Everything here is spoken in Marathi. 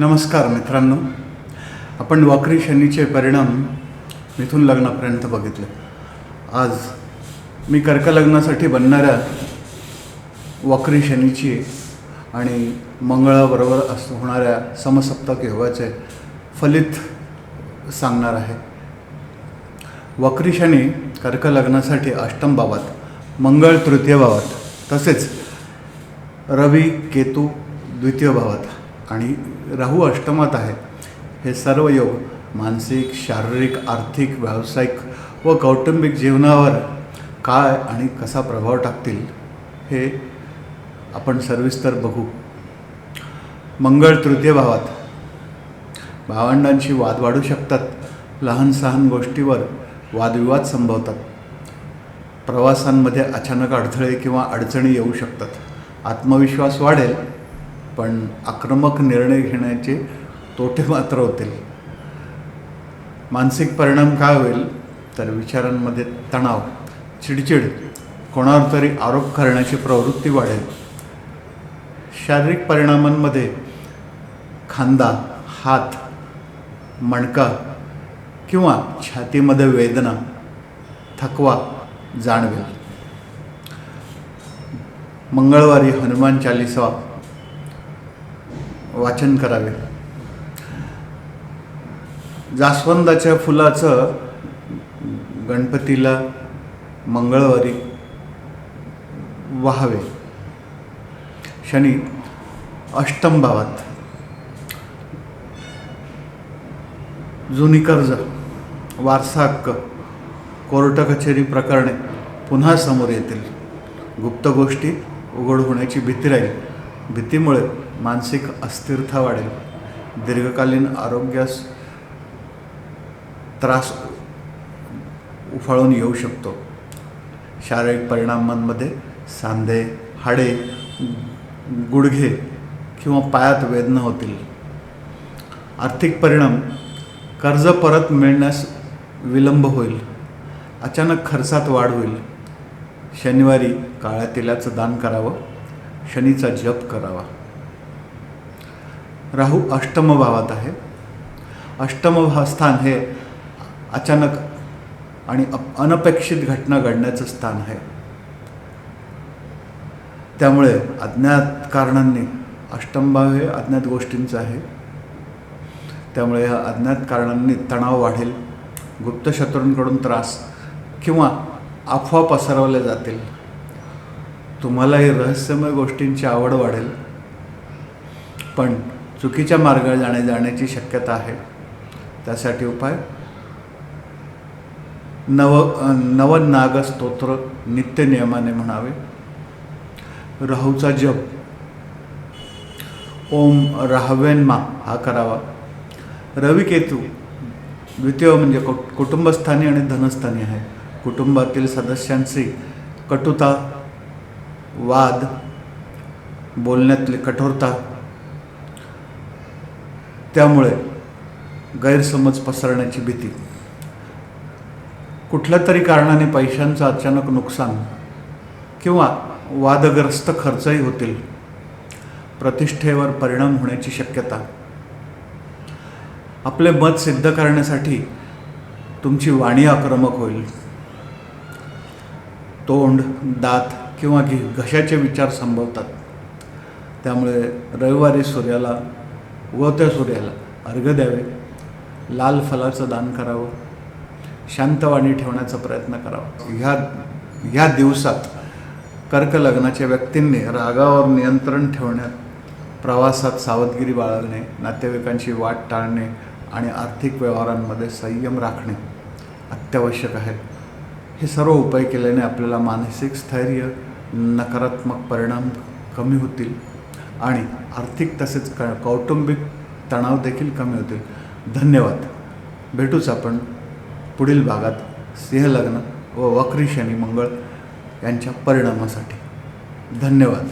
नमस्कार मित्रांनो. आपण वाकरी शनीचे परिणाम मिथून लग्नापर्यंत बघितले. आज मी कर्क लग्नासाठी बनणाऱ्या वक्री शनीची आणि मंगळाबरोबर अस होणाऱ्या समसप्तक योगाचे फलित सांगणार आहे. वक्री शनी कर्क लग्नासाठी अष्टम भावात मंगळ तृतीय भावात तसेच रवी केतू द्वितीय भावात. आणि राहू अष्टमात आहे. हे सर्व योग मानसिक शारीरिक आर्थिक व्यावसायिक व कौटुंबिक जीवनावर काय आणि कसा प्रभाव टाकतील हे आपण सविस्तर बघू. मंगळ तृतीय भावात. भावंडांशी वाद वाढू शकतात. लहान सहान गोष्टीवर वादविवाद संभवतात. प्रवासांमध्ये अचानक अडथळे किंवा अडचणी येऊ शकतात. आत्मविश्वास वाढेल. पण आक्रमक निर्णय घेण्याचे तोटे मात्र होतील. मानसिक परिणाम काय होईल? तर विचारांमध्ये तणाव चिडचिड कोणावर तरी आरोप करण्याची प्रवृत्ती वाढेल. शारीरिक परिणामांमध्ये खांदा हात मणका किंवा छातीमध्ये वेदना थकवा जाणवेल. मंगळवारी हनुमान चालिसा वाचन करावे. जास्वंदाच्या फुलाचं गणपतीला मंगळवारी वाहावे. शनी अष्टम भावात जुनी कर्ज वारसा हक्क कोर्ट कचेरी प्रकरणे पुन्हा समोर येतील. गुप्त गोष्टी उघड होण्याची भीती राहील. भीतीमुळे मानसिक अस्थिरता वाढेल. दीर्घकालीन आरोग्यास त्रास उफाळून येऊ शकतो. शारीरिक परिणामांमध्ये सांधे हाडे गुडघे किंवा पायात वेदना होतील. आर्थिक परिणाम कर्ज परत मिळण्यास विलंब होईल. अचानक खर्चात वाढ होईल. शनिवारी काळ्या तेलाचं दान करावं. शनीचा जप करावा. राहू अष्टम भावात आहे. अष्टम स्थान हे अचानक आणि अप- अनपेक्षित घटना घडण्याचं स्थान आहे. त्यामुळे अज्ञात कारणांनी अष्टम भाव हे अज्ञात गोष्टींचं आहे. त्यामुळे ह्या अज्ञात कारणांनी तणाव वाढेल गुप्त शत्रूंकडून त्रास किंवा अफवा पसरवल्या जातील. तुम्हालाही रहस्यमय गोष्टींची आवड वाढेल. पण चुकीच्या मार्गावर जाणे जाण्याची शक्यता आहे. त्यासाठी उपाय? नव नवनाग स्तोत्र नित्य नियमाने म्हणावे. राहूचा जप. ओम राहवेन्मा हा करावा. रविकेतू द्वितीय म्हणजे कु कुटुंबस्थानी आणि धनस्थानी आहे. कुटुंबातील सदस्यांशी कटुता वाद बोलण्यातली कठोरता त्यामुळे गैरसमज पसरण्याची भीती. कुठल्या तरी कारणाने पैशांचं अचानक नुकसान किंवा वादग्रस्त खर्चही होतील. प्रतिष्ठेवर परिणाम होण्याची शक्यता. आपले मत सिद्ध करण्यासाठी तुमची वाणी आक्रमक होईल. तोंड दात किंवा घी घशाचे विचार संभवतात. त्यामुळे रविवारी सूर्याला उगवत्या सूर्याला. अर्घ द्यावे. लाल फलाचं दान करावं. शांतवाणी ठेवण्याचा प्रयत्न करावा. ह्या ह्या दिवसात कर्क लग्नाच्या व्यक्तींनी रागावर नियंत्रण ठेवण्यात प्रवासात सावधगिरी बाळगणे नातेवाईकांची वाट टाळणे आणि आर्थिक व्यवहारांमध्ये संयम राखणे अत्यावश्यक आहे हे सर्व उपाय केल्याने आपल्याला मानसिक स्थैर्य नकारात्मक परिणाम कमी होतील. आणि आर्थिक तसेच क कौटुंबिक तणाव देखील कमी होतील. धन्यवाद. भेटूच आपण पुढील भागात सिंहलग्न व वक्री शनी मंगळ यांच्या परिणामासाठी. धन्यवाद.